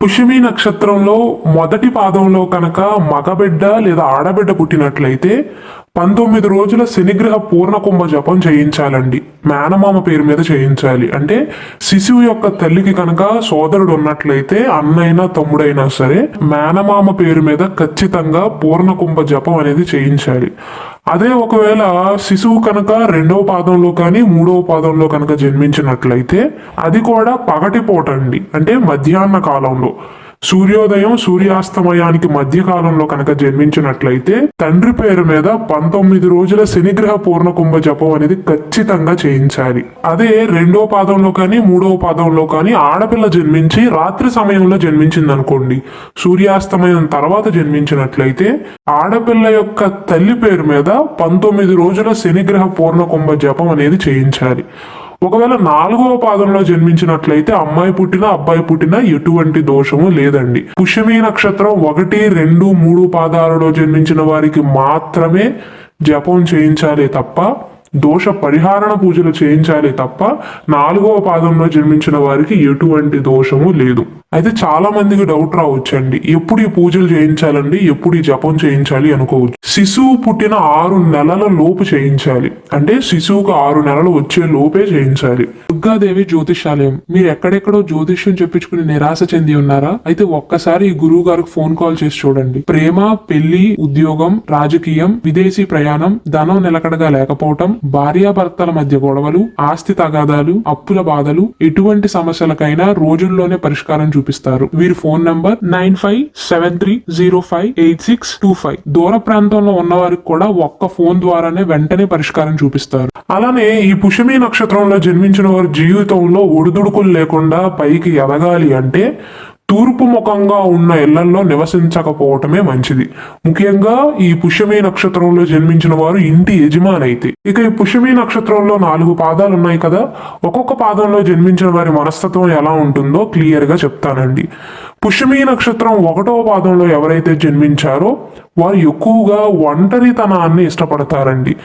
పుష్యమి నక్షత్రంలో మొదటి పాదంలో కనుక మగబిడ్డ లేదా ఆడబిడ్డ పుట్టినట్లయితే పంతొమ్మిది రోజుల శనిగ్రహ పూర్ణకుంభ జపం చేయించాలండి. మేనమామ పేరు మీద చేయించాలి. అంటే శిశువు యొక్క తల్లికి కనుక సోదరుడు ఉన్నట్లయితే అన్నైనా తమ్ముడైనా సరే మేనమామ పేరు మీద ఖచ్చితంగా పూర్ణ కుంభ జపం అనేది చేయించాలి. అదే ఒకవేళ శిశువు కనుక రెండవ పాదంలో కానీ మూడవ పాదంలో కనుక జన్మించినట్లయితే అది కూడా పగటిపోటండి అంటే మధ్యాహ్న కాలంలో. సూర్యోదయం సూర్యాస్తమయానికి మధ్య కాలంలో కనుక జన్మించినట్లయితే తండ్రి పేరు మీద పంతొమ్మిది రోజుల శనిగ్రహ పూర్ణకుంభ జపం అనేది ఖచ్చితంగా చేయించాలి. అదే రెండో పాదంలో కానీ మూడవ పాదంలో కానీ ఆడపిల్ల జన్మించి రాత్రి సమయంలో జన్మించింది అనుకోండి సూర్యాస్తమయం తర్వాత జన్మించినట్లయితే ఆడపిల్ల యొక్క తల్లి పేరు మీద పంతొమ్మిది రోజుల శనిగ్రహ పూర్ణకుంభ జపం అనేది చేయించాలి. ఒకవేళ నాలుగవ పాదంలో జన్మించినట్లయితే అమ్మాయి పుట్టినా అబ్బాయి పుట్టినా ఎటువంటి దోషము లేదండి. పుష్యమి నక్షత్రం ఒకటి రెండు మూడు పాదాలలో జన్మించిన వారికి మాత్రమే జపం చేయించాలి తప్ప దోష పరిహారణ పూజలు చేయించాలి తప్ప నాలుగవ పాదంలో జన్మించిన వారికి ఎటువంటి దోషము లేదు. అయితే చాలా మందికి డౌట్ రావచ్చండి. ఎప్పుడు ఈ పూజలు చేయించాలండి? ఎప్పుడు ఈ జపం చేయించాలి అనుకోవచ్చు. శిశువు పుట్టిన ఆరు నెలల లోపు చేయించాలి. అంటే శిశువుకు ఆరు నెలలు వచ్చే లోపే చేయించాలి. దుర్గాదేవి జ్యోతిషాలయం. మీరు ఎక్కడెక్కడో జ్యోతిష్యం చెప్పించుకుని నిరాశ చెంది ఉన్నారా? అయితే ఒక్కసారి ఈ గురువు గారికి ఫోన్ కాల్ చేసి చూడండి. ప్రేమ పెళ్ళి ఉద్యోగం రాజకీయం విదేశీ ప్రయాణం ధనం నిలకడగా లేకపోవటం భార్యాభర్తల మధ్య గొడవలు ఆస్తి తగాదాలు అప్పుల బాధలు ఎటువంటి సమస్యలకైనా రోజుల్లోనే పరిష్కారం చూపిస్తారు. వీరి phone number nine five seven three zero five eight six two five. దూర ప్రాంతంలో ఉన్న వారికి కూడా ఒక్క ఫోన్ ద్వారానే వెంటనే పరిష్కారం చూపిస్తారు. అలానే ఈ పుషమి నక్షత్రంలో జన్మించిన వారి జీవితంలో ఒడిదుడుకులు లేకుండా పైకి ఎదగాలి అంటే తూర్పు ముఖంగా ఉన్న ఇళ్ళలో నివసించకపోవటమే మంచిది. ముఖ్యంగా ఈ పుష్యమి నక్షత్రంలో జన్మించిన వారు ఇంటి యజమాని అయితే ఇక ఈ పుష్యమి నక్షత్రంలో నాలుగు పాదాలు ఉన్నాయి కదా ఒక్కొక్క పాదంలో జన్మించిన వారి మనస్తత్వం ఎలా ఉంటుందో క్లియర్గా చెప్తానండి. పుష్యమి నక్షత్రం ఒకటో పాదంలో ఎవరైతే జన్మించారో వారు ఎక్కువగా ఒంటరితనాన్ని ఇష్టపడతారండి.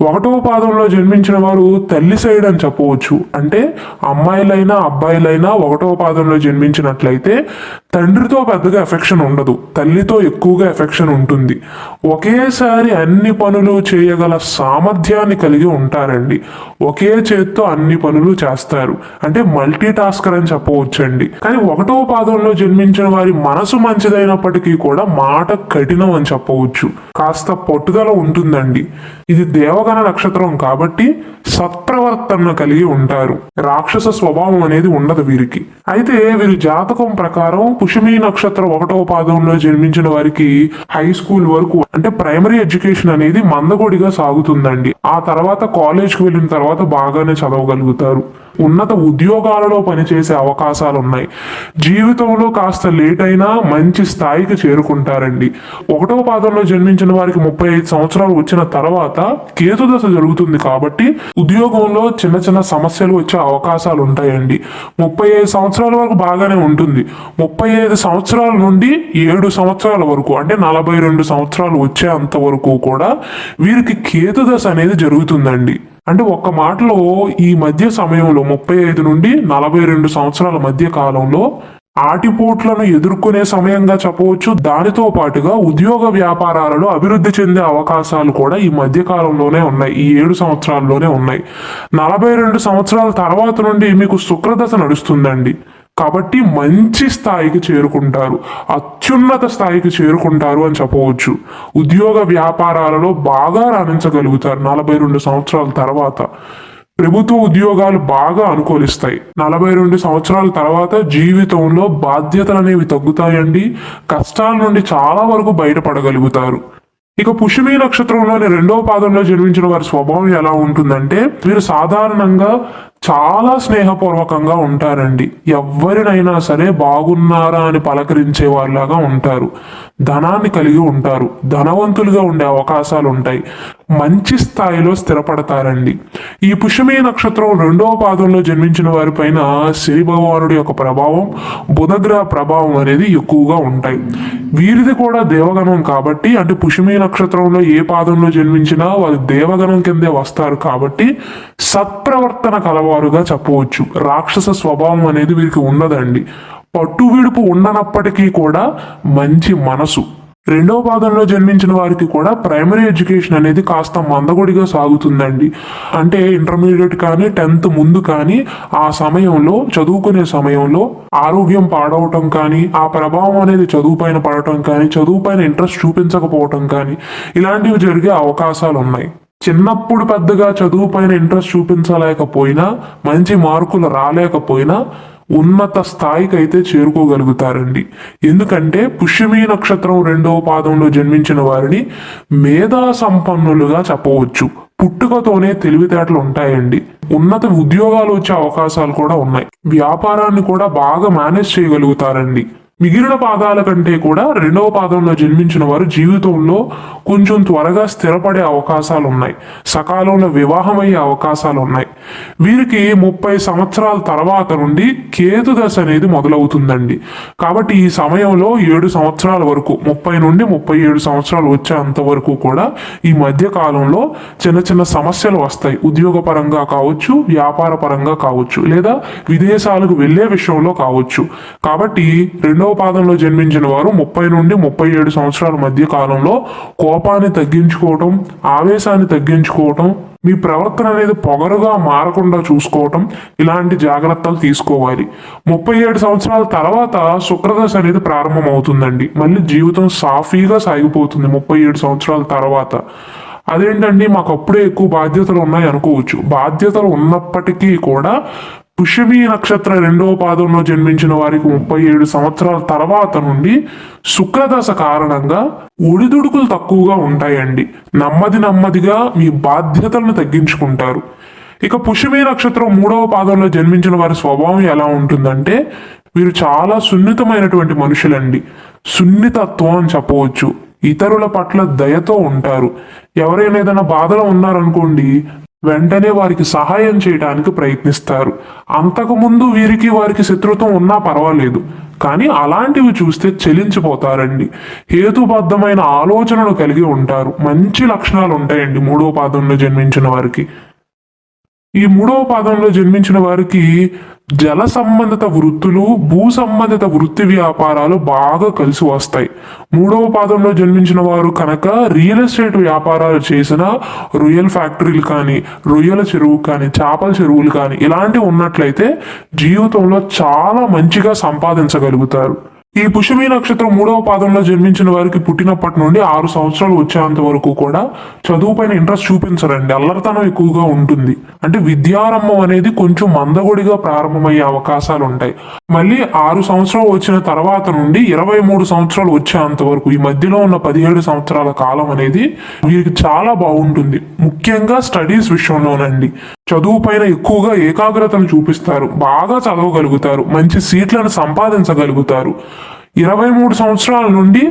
ఒకటో పాదంలో జన్మించిన వారు తల్లి సైడ్ అని చెప్పవచ్చు. అంటే అమ్మాయిలైనా అబ్బాయిలైనా ఒకటో పాదంలో జన్మించినట్లయితే తండ్రితో పెద్దగా ఎఫెక్షన్ ఉండదు. తల్లితో ఎక్కువగా ఎఫెక్షన్ ఉంటుంది. ఒకేసారి అన్ని పనులు చేయగల సామర్థ్యాన్ని కలిగి ఉంటారండి. ఒకే చేత్తో అన్ని పనులు చేస్తారు. అంటే మల్టీ టాస్కర్ అని చెప్పవచ్చండి. కానీ ఒకటో పాదంలో జన్మించిన వారి మనసు మంచిదైనప్పటికీ కూడా మాట కఠినం అని చెప్పవచ్చు కాస్త పట్టుదల ఉంటుందండి. ఇది దేవగణ నక్షత్రం కాబట్టి సత్ప్రవర్తన కలిగి ఉంటారు. రాక్షస స్వభావం అనేది ఉండదు వీరికి. అయితే వీరి జాతకం ప్రకారం పుష్యమి నక్షత్రం ఒకటవ పాదంలో జన్మించిన వారికి హై స్కూల్ వరకు అంటే ప్రైమరీ ఎడ్యుకేషన్ అనేది మందగొడిగా సాగుతుందండి. ఆ తర్వాత కాలేజ్కి వెళ్ళిన తర్వాత బాగానే చదవగలుగుతారు. ఉన్నత ఉద్యోగాలలో పనిచేసే అవకాశాలు ఉన్నాయి జీవితంలో కాస్త లేట్ అయినా మంచి స్థాయికి చేరుకుంటారండి. ఒకటవ పాదంలో జన్మించిన వారికి ముప్పై ఐదు సంవత్సరాలు వచ్చిన తర్వాత కేతు దశ జరుగుతుంది కాబట్టి ఉద్యోగంలో చిన్న చిన్న సమస్యలు వచ్చే అవకాశాలు ఉంటాయండి. ముప్పై ఐదు సంవత్సరాల వరకు బాగానే ఉంటుంది. ముప్పై ఐదు సంవత్సరాల నుండి ఏడు సంవత్సరాల వరకు అంటే నలభై రెండు సంవత్సరాలు వచ్చేంత వరకు కూడా వీరికి కేతు దశ అనేది జరుగుతుందండి. అంటే ఒక్క మాటలో ఈ మధ్య సమయంలో ముప్పై ఐదు నుండి నలభై రెండు సంవత్సరాల మధ్య కాలంలో ఆటిపోట్లను ఎదుర్కొనే సమయంగా చెప్పవచ్చు. దానితో పాటుగా ఉద్యోగ వ్యాపారాలలో అభివృద్ధి చెందే అవకాశాలు కూడా ఈ మధ్య కాలంలోనే ఉన్నాయి. ఈ ఏడు సంవత్సరాల్లోనే ఉన్నాయి. నలభై రెండు సంవత్సరాల తర్వాత నుండి మీకు శుక్రదశ నడుస్తుందండి. కాబట్టి మంచి స్థాయికి చేరుకుంటారు. అత్యున్నత స్థాయికి చేరుకుంటారు అని చెప్పవచ్చు. ఉద్యోగ వ్యాపారాలలో బాగా రాణించగలుగుతారు నలభై రెండు సంవత్సరాల తర్వాత. ప్రభుత్వ ఉద్యోగాలు బాగా అనుకూలిస్తాయి. నలభై రెండు సంవత్సరాల తర్వాత జీవితంలో బాధ్యతలు అనేవి తగ్గుతాయండి. కష్టాల నుండి చాలా వరకు బయటపడగలుగుతారు. ఇక పుష్యమి నక్షత్రంలోని రెండవ పాదంలో జన్మించిన వారి స్వభావం ఎలా ఉంటుందంటే వీరు సాధారణంగా చాలా స్నేహపూర్వకంగా ఉంటారండి. ఎవరినైనా సరే బాగున్నారా అని పలకరించే వాళ్ళలాగా ఉంటారు. ధనాన్ని కలిగి ఉంటారు. ధనవంతులుగా ఉండే అవకాశాలు ఉంటాయి. మంచి స్థాయిలో స్థిరపడతారండి. ఈ పుష్యమి నక్షత్రం రెండవ పాదంలో జన్మించిన వారిపైన శని భగవానుడి యొక్క ప్రభావం బుధగ్రహ ప్రభావం అనేది ఎక్కువగా ఉంటాయి. వీరిది కూడా దేవగణం కాబట్టి అంటే పుష్యమి నక్షత్రంలో ఏ పాదంలో జన్మించినా వారు దేవగణం కిందే వస్తారు కాబట్టి సత్ప్రవర్తన వారుగా చెప్పవచ్చు. రాక్షస స్వభావం అనేది వీరికి ఉండదండి. పట్టు విడుపు ఉండనప్పటికీ కూడా మంచి మనసు. రెండవ పాదంలో జన్మించిన వారికి కూడా ప్రైమరీ ఎడ్యుకేషన్ అనేది కాస్త మందగుడిగా సాగుతుందండి. అంటే ఇంటర్మీడియట్ కానీ టెన్త్ ముందు కానీ ఆ సమయంలో చదువుకునే సమయంలో ఆరోగ్యం పాడవటం కానీ ఆ ప్రభావం అనేది చదువు పైన పడటం కానీ చదువు పైన ఇంట్రెస్ట్ చూపించకపోవటం కానీ ఇలాంటివి జరిగే అవకాశాలు ఉన్నాయి చిన్నప్పుడు పెద్దగా చదువు పైన ఇంట్రెస్ట్ చూపించలేకపోయినా మంచి మార్కులు రాలేకపోయినా ఉన్నత స్థాయికి అయితే చేరుకోగలుగుతారండి. ఎందుకంటే పుష్యమీ నక్షత్రం రెండవ పాదంలో జన్మించిన వారిని మేధా సంపన్నులుగా చెప్పవచ్చు. పుట్టుకతోనే తెలివితేటలు ఉంటాయండి. ఉన్నత ఉద్యోగాలు వచ్చే అవకాశాలు కూడా ఉన్నాయి. వ్యాపారాన్ని కూడా బాగా మేనేజ్ చేయగలుగుతారండి. మిగిలిన పాదాల కంటే కూడా రెండవ పాదంలో జన్మించిన వారు జీవితంలో కొంచెం త్వరగా స్థిరపడే అవకాశాలు ఉన్నాయి సకాలంలో వివాహం అయ్యే అవకాశాలు ఉన్నాయి వీరికి ముప్పై సంవత్సరాల తర్వాత నుండి కేతు దశ అనేది మొదలవుతుందండి. కాబట్టి ఈ సమయంలో ఏడు సంవత్సరాల వరకు ముప్పై నుండి ముప్పై ఏడు సంవత్సరాలు వచ్చేంత వరకు కూడా ఈ మధ్య కాలంలో చిన్న చిన్న సమస్యలు వస్తాయి. ఉద్యోగ పరంగా కావచ్చు వ్యాపార పరంగా కావచ్చు లేదా విదేశాలకు వెళ్ళే విషయంలో కావచ్చు. కాబట్టి రెండవ పాదంలో జన్మించిన వారు ముప్పై నుండి ముప్పై ఏడు సంవత్సరాల మధ్య కాలంలో కోపాన్ని తగ్గించుకోవటం ఆవేశాన్ని తగ్గించుకోవటం మీ ప్రవర్తన అనేది పొగరుగా మారకుండా చూసుకోవటం ఇలాంటి జాగ్రత్తలు తీసుకోవాలి. ముప్పై ఏడు సంవత్సరాల తర్వాత శుక్రదశ అనేది ప్రారంభమవుతుందండి. మళ్ళీ జీవితం సాఫీగా సాగిపోతుంది ముప్పై ఏడు సంవత్సరాల తర్వాత. అదేంటండి? మాకు అప్పుడే ఎక్కువ బాధ్యతలు ఉన్నాయి అనుకోవచ్చు. బాధ్యతలు ఉన్నప్పటికీ కూడా పుష్యమీ నక్షత్ర రెండవ పాదంలో జన్మించిన వారికి ముప్పై ఏడు సంవత్సరాల తర్వాత నుండి శుక్రదశ కారణంగా ఒడిదుడుకులు తక్కువగా ఉంటాయండి. నెమ్మది నెమ్మదిగా మీ బాధ్యతలను తగ్గించుకుంటారు. ఇక పుషమి నక్షత్రం మూడవ పాదంలో జన్మించిన వారి స్వభావం ఎలా ఉంటుందంటే వీరు చాలా సున్నితమైనటువంటి మనుషులండి. సున్నితత్వం అని చెప్పవచ్చు. ఇతరుల పట్ల దయతో ఉంటారు. ఎవరైనా ఏదైనా బాధలో ఉన్నారనుకోండి వెంటనే వారికి సహాయం చేయడానికి ప్రయత్నిస్తారు. అంతకుముందు వీరికి వారికి శత్రుత్వం ఉన్నా పర్వాలేదు. కానీ అలాంటివి చూస్తే చెలించిపోతారండి. హేతుబద్ధమైన ఆలోచనలు కలిగి ఉంటారు. మంచి లక్షణాలు ఉంటాయండి మూడో పాదంలో జన్మించిన వారికి. ఈ మూడవ పాదంలో జన్మించిన వారికి జల సంబంధిత వృత్తులు భూ సంబంధిత వృత్తి వ్యాపారాలు బాగా కలిసి వస్తాయి. మూడవ పాదంలో జన్మించిన వారు కనుక రియల్ ఎస్టేట్ వ్యాపారాలు చేసిన రొయ్యల ఫ్యాక్టరీలు కానీ రొయ్యల చెరువు కానీ చేపల చెరువులు కానీ ఇలాంటివి ఉన్నట్లయితే జీవితంలో చాలా మంచిగా సంపాదించగలుగుతారు. ఈ పుష్యమీ నక్షత్రం మూడవ పాదంలో జన్మించిన వారికి పుట్టినప్పటి నుండి ఆరు సంవత్సరాలు వచ్చేంత వరకు కూడా చదువు పైన ఇంట్రెస్ట్ చూపించరండి. అల్లరితనం ఎక్కువగా ఉంటుంది. అంటే విద్యారంభం అనేది కొంచెం మందగొడిగా ప్రారంభమయ్యే అవకాశాలు ఉంటాయి. మళ్ళీ ఆరు సంవత్సరాలు వచ్చిన తర్వాత నుండి ఇరవై మూడు సంవత్సరాలు వచ్చేంత వరకు ఈ మధ్యలో ఉన్న పదిహేడు సంవత్సరాల కాలం అనేది వీరికి చాలా బాగుంటుంది. ముఖ్యంగా స్టడీస్ విషయంలోనండి. చదువు పైన ఎక్కువగా ఏకాగ్రతను చూపిస్తారు. బాగా చదవగలుగుతారు. మంచి సీట్లను సంపాదించగలుగుతారు. ఇరవై మూడు సంవత్సరాల నుండి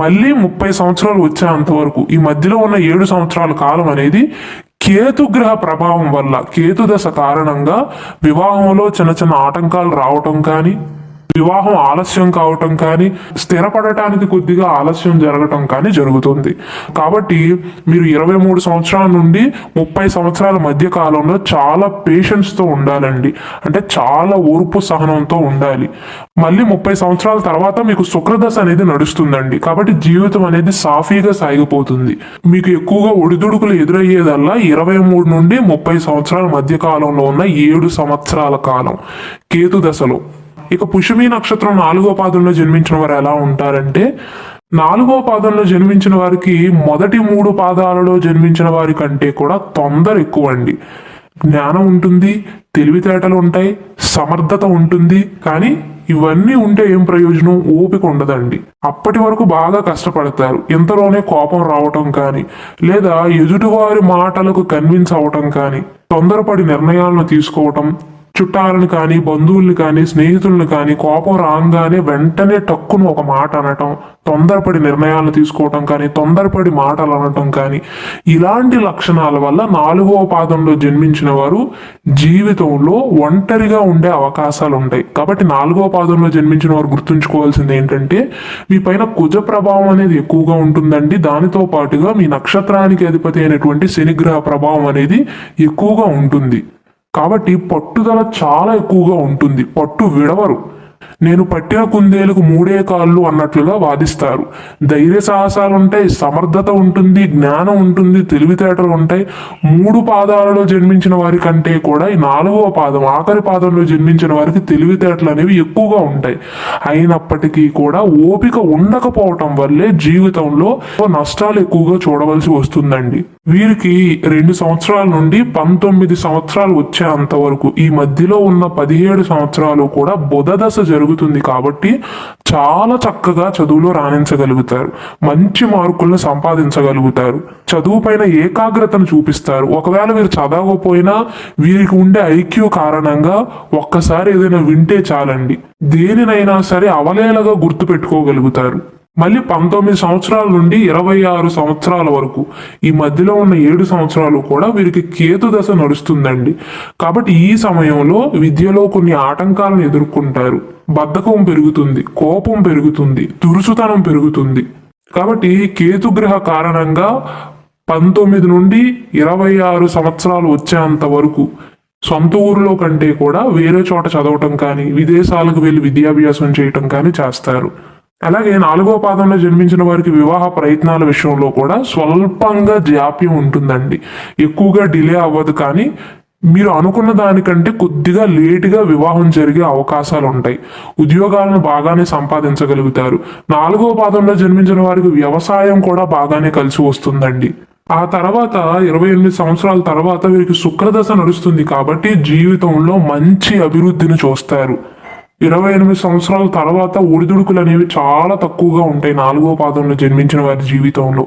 మళ్ళీ ముప్పై సంవత్సరాలు వచ్చేంత వరకు ఈ మధ్యలో ఉన్న ఏడు సంవత్సరాల కాలం అనేది కేతుగ్రహ ప్రభావం వల్ల కేతు దశ కారణంగా వివాహంలో చిన్న చిన్న ఆటంకాలు రావటం కానీ వివాహం ఆలస్యం కావటం కానీ స్థిరపడటానికి కొద్దిగా ఆలస్యం జరగటం కానీ జరుగుతుంది. కాబట్టి మీరు ఇరవై మూడు సంవత్సరాల నుండి ముప్పై సంవత్సరాల మధ్య కాలంలో చాలా పేషెన్స్తో ఉండాలండి. అంటే చాలా ఓర్పు సహనంతో ఉండాలి. మళ్ళీ ముప్పై సంవత్సరాల తర్వాత మీకు శుక్రదశ అనేది నడుస్తుందండి. కాబట్టి జీవితం అనేది సాఫీగా సాగిపోతుంది. మీకు ఎక్కువగా ఒడిదుడుకులు ఎదురయ్యేదల్లా ఇరవై మూడు నుండి ముప్పై సంవత్సరాల మధ్య కాలంలో ఉన్న ఏడు సంవత్సరాల కాలం కేతు దశలో ఇక పుష్యమీ నక్షత్రం నాలుగో పాదంలో జన్మించిన వారు ఎలా ఉంటారంటే నాలుగో పాదంలో జన్మించిన వారికి మొదటి మూడు పాదాలలో జన్మించిన వారి కంటే కూడా తొందర ఎక్కువ అండి జ్ఞానం ఉంటుంది తెలివితేటలు ఉంటాయి సమర్థత ఉంటుంది కానీ ఇవన్నీ ఉంటే ఏం ప్రయోజనం? ఓపిక ఉండదండి. అప్పటి వరకు బాగా కష్టపడతారు. ఇంతలోనే కోపం రావటం కానీ లేదా ఎదుటివారి మాటలకు కన్విన్స్ అవ్వటం కానీ తొందరపడి నిర్ణయాలను తీసుకోవటం చుట్టాలను కానీ బంధువుల్ని కానీ స్నేహితులను కానీ కోపం రాగానే వెంటనే టక్కును ఒక మాట అనటం తొందరపడి నిర్ణయాలు తీసుకోవటం కానీ తొందరపడి మాటలు అనటం కానీ ఇలాంటి లక్షణాల వల్ల నాలుగవ పాదంలో జన్మించిన వారు జీవితంలో ఒంటరిగా ఉండే అవకాశాలు ఉంటాయి. కాబట్టి నాలుగవ పాదంలో జన్మించిన వారు గుర్తుంచుకోవాల్సింది ఏంటంటే మీ పైన కుజ ప్రభావం అనేది ఎక్కువగా ఉంటుందండి. దానితో పాటుగా మీ నక్షత్రానికి అధిపతి అయినటువంటి శనిగ్రహ ప్రభావం అనేది ఎక్కువగా ఉంటుంది. కాబట్టి పట్టుదల చాలా ఎక్కువగా ఉంటుంది. పట్టు విడవరు. నేను పట్టిన కుందేలకు మూడే కాళ్ళు అన్నట్లుగా వాదిస్తారు. ధైర్య సాహసాలు ఉంటాయి సమర్థత ఉంటుంది జ్ఞానం ఉంటుంది తెలివితేటలు ఉంటాయి. మూడు పాదాలలో జన్మించిన వారి కంటే కూడా ఈ నాలుగవ పాదం ఆఖరి పాదంలో జన్మించిన వారికి తెలివితేటలు అనేవి ఎక్కువగా ఉంటాయి. అయినప్పటికీ కూడా ఓపిక ఉండకపోవటం వల్లే జీవితంలో నష్టాలు ఎక్కువగా చూడవలసి వస్తుందండి. వీరికి రెండు సంవత్సరాల నుండి పంతొమ్మిది సంవత్సరాలు వచ్చేంత వరకు ఈ మధ్యలో ఉన్న పదిహేడు సంవత్సరాలు కూడా బుధదశ జరుగు జరుగుతుంది కాబట్టి చాలా చక్కగా చదువులో రాణించగలుగుతారు. మంచి మార్కులను సంపాదించగలుగుతారు. చదువు పైన ఏకాగ్రతను చూపిస్తారు. ఒకవేళ వీరు చదవకపోయినా వీరికి ఉండే ఐక్యూ కారణంగా ఒక్కసారి ఏదైనా వింటే చాలండి. దేనినైనా సరే అవలేలగా గుర్తు పెట్టుకోగలుగుతారు మళ్ళీ పంతొమ్మిది సంవత్సరాల నుండి ఇరవై ఆరు సంవత్సరాల వరకు ఈ మధ్యలో ఉన్న ఏడు సంవత్సరాలు కూడా వీరికి కేతు దశ నడుస్తుందండి. కాబట్టి ఈ సమయంలో విద్యలో కొన్ని ఆటంకాలను ఎదుర్కొంటారు. బద్ధకం పెరుగుతుంది కోపం పెరుగుతుంది దురుసుతనం పెరుగుతుంది. కాబట్టి కేతుగ్రహ కారణంగా పంతొమ్మిది నుండి ఇరవై ఆరు సంవత్సరాలు వచ్చేంత వరకు సొంత ఊరిలో కంటే కూడా వేరే చోట చదవటం కానీ విదేశాలకు వెళ్ళి విద్యాభ్యాసం చేయటం కానీ చేస్తారు. అలాగే నాలుగో పాదంలో జన్మించిన వారికి వివాహ ప్రయత్నాల విషయంలో కూడా స్వల్పంగా జాప్యం ఉంటుందండి. ఎక్కువగా డిలే అవ్వదు కానీ మీరు అనుకున్న దానికంటే కొద్దిగా లేటుగా వివాహం జరిగే అవకాశాలు ఉంటాయి. ఉద్యోగాలను బాగానే సంపాదించగలుగుతారు. నాలుగో పాదంలో జన్మించిన వారికి వ్యవసాయం కూడా బాగానే కలిసి వస్తుందండి. ఆ తర్వాత ఇరవై ఎనిమిది సంవత్సరాల తర్వాత వీరికి శుక్రదశ నడుస్తుంది కాబట్టి జీవితంలో మంచి అభివృద్ధిని చూస్తారు. ఇరవై ఎనిమిది సంవత్సరాల తర్వాత ఒడిదుడుకులు అనేవి చాలా తక్కువగా ఉంటాయి. నాలుగో పాదంలో జన్మించిన వారి జీవితంలో.